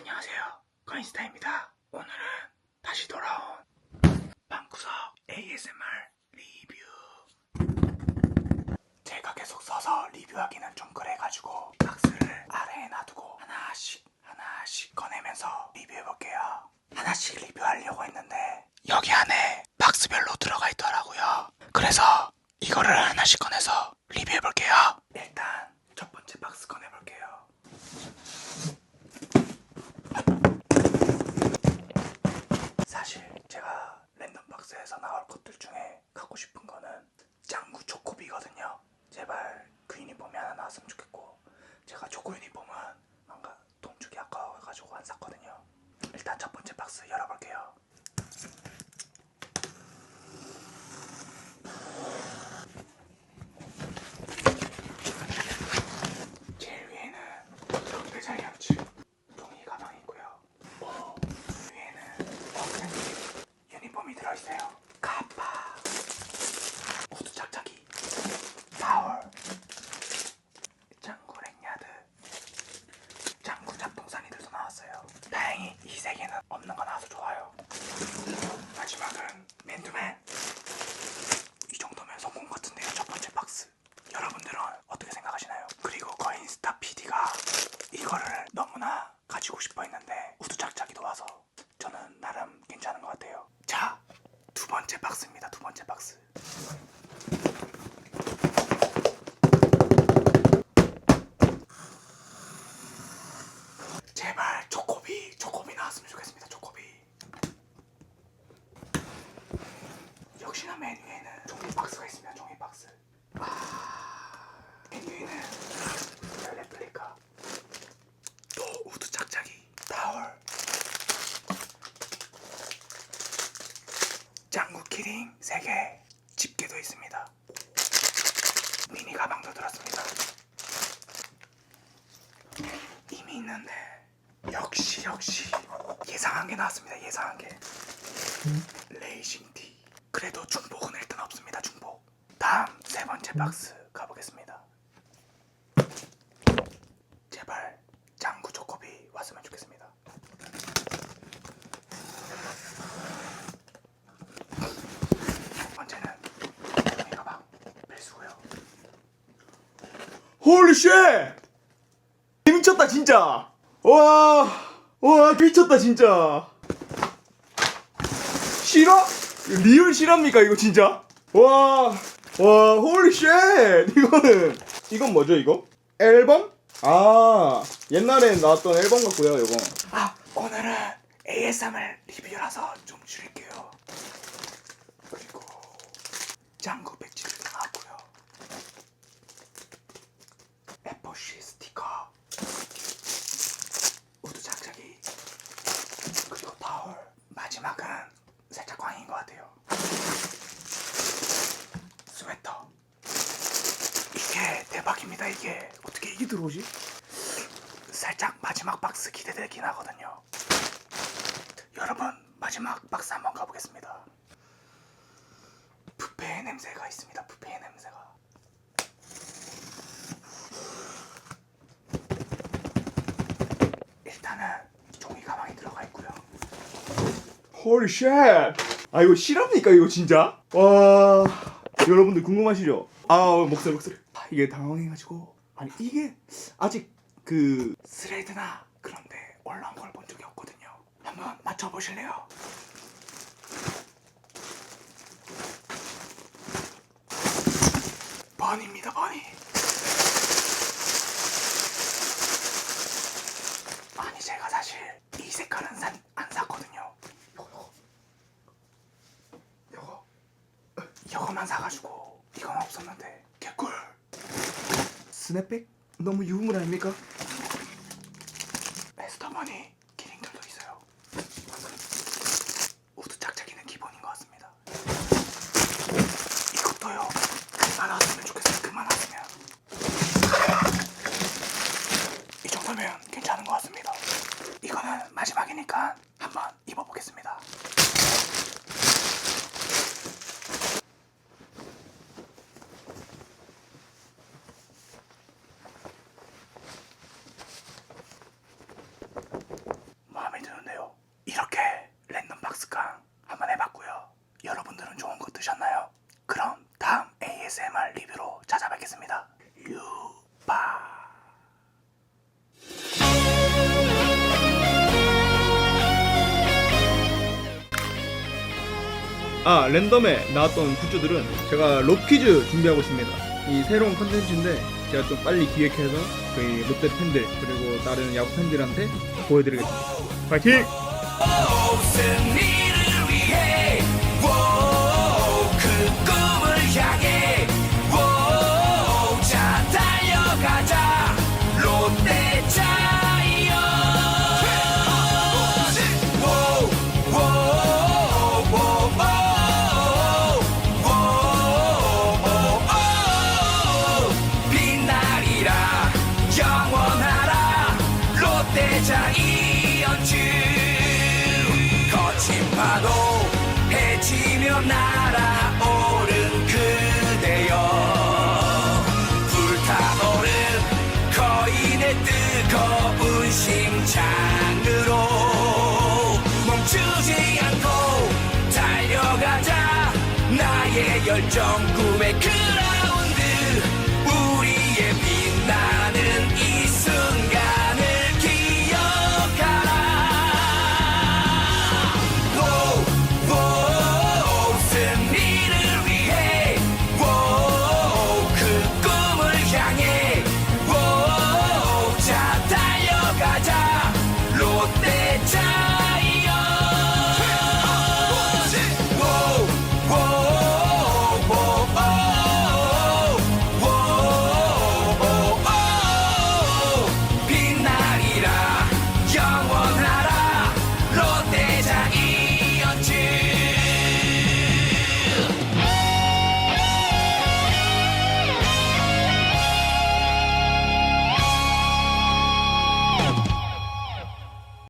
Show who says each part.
Speaker 1: 안녕하세요. 건인스타입니다. 오늘은 다시 돌아온 방구석 ASMR 리뷰. 제가 계속 서서 리뷰하기는 좀 그래가지고 박스를 아래에 놔두고 하나씩 하나씩 꺼내면서 리뷰해볼게요. 하나씩 리뷰하려고 했는데 여기 안에 박스별로 들어가 있더라고요. 그래서 이거를 하나씩 꺼내서 리뷰해볼게요. 일단 첫 번째 박스 꺼내볼게요. 사실 제가 랜덤 박스에서 나올 것들 중에 갖고 싶은 거는 짱구 초코비거든요. 제발 그 유니폼이 하 나 나왔으면 좋겠고 제가 초코 유니폼은 뭔가 돈 주기 아까워가지고 안 샀거든요. 일단 첫 번째 박스 열어볼게요. 제일 위에는 적대 자이언츠 종이 가방이 있고요. 어, 위에는 엉덩이 유니폼이 들어있어요. 가파, 후드 착착이, 타월, 짱구 랭야드, 짱구 잡동사니들도 나왔어요. 다행히 이 세 개는 없는 거 나와서 좋아요. 마지막은 맨투맨. 이 정도면 성공 같은데요. 첫 번째 박스. 여러분들은 어떻게 생각하시나요? 그리고 거인스타 PD가 이거를 너무나 가지고 싶어 했는데 우두짝짝이도 와서 저는 나름 괜찮은 것 같아요. 자, 두 번째 박스입니다. 두 번째 박스. 제발 초코비, 초코비 나왔으면 좋겠습니다. 초코비. 역시나 맨 위에는 종이 박스가 있습니다. 종이 박스. 아, 맨 위에는 레플리카, 또 우드 짝짝이, 타월, 짱구 키링 3개, 집게도 있습니다. 미니 가방도 들었습니다. 이미 있는데 역시 역시 예상한 게 나왔습니다. 예상한 게. 레이싱 티. 그래도 중복은 일단 없습니다. 중복. 다음 세 번째 박스 가보겠습니다. 제발 짱구 초코비 왔으면 좋겠습니다. 첫 번째는 종이 가방 필수고요.
Speaker 2: 홀리 쉣! 미쳤다 진짜. 와, 와 미쳤다 진짜. 실화? 리얼 실화입니까 이거 진짜? 와, 와 홀리 쉣! 이거는 이건 뭐죠 이거? 앨범? 아 옛날에 나왔던 앨범 같고요 이거.
Speaker 1: 아 오늘은 ASMR 리뷰라서 좀 줄일게요. 그리고 짱구 배지도 나왔고요. F.C 스티커, 우드 작작이, 그리고 타월. 마지막은 살짝 광인 것 같아요. 스웨터. 이게 대박입니다. 이게 어떻게 이게 들어오지? 살짝 마지막 박스 기대되긴 하거든요. 여러분 마지막 박스 한번 가보겠습니다. 뷔페의 냄새가 있습니다. 뷔페의 냄새가. 일단은 종이 가방이 들어가 있고요.
Speaker 2: 홀리 쉣! 아 이거 실합니까 이거 진짜? 와 여러분들 궁금하시죠? 아 목소리 목소리 아, 이게 당황해가지고 아니 이게 아직 그
Speaker 1: 스레드나 그런데 올라온 걸 본 적이 없거든요. 한번 맞춰보실래요? 번입니다, 번이. 아니 제가 사실 이 색깔은 산, 안 샀거든요. 요거, 요거, 요거, 요거만 사가지고 이건 없었는데.
Speaker 2: 스냅백? 너무 유물 아닙니까?
Speaker 1: 에스터머니 기링들도 있어요. 우드 짝짝이는 기본인 것 같습니다. 이것도요. 그만 왔으면 좋겠어요. 그만 왔으면. 이 정도면 괜찮은 것 같습니다. 이거는 마지막이니까 한번 입어보겠습니다.
Speaker 2: 아 랜덤에 나왔던 굿즈들은 제가 롯퀴즈 준비하고 있습니다. 이 새로운 컨텐츠인데 제가 좀 빨리 기획해서 저희 롯데 팬들 그리고 다른 야구 팬들한테 보여드리겠습니다. 파이팅!
Speaker 3: 날아오른 그대여. 불타오른 거인의 뜨거운 심장으로 멈추지 않고 달려가자. 나의 열정 꿈의 그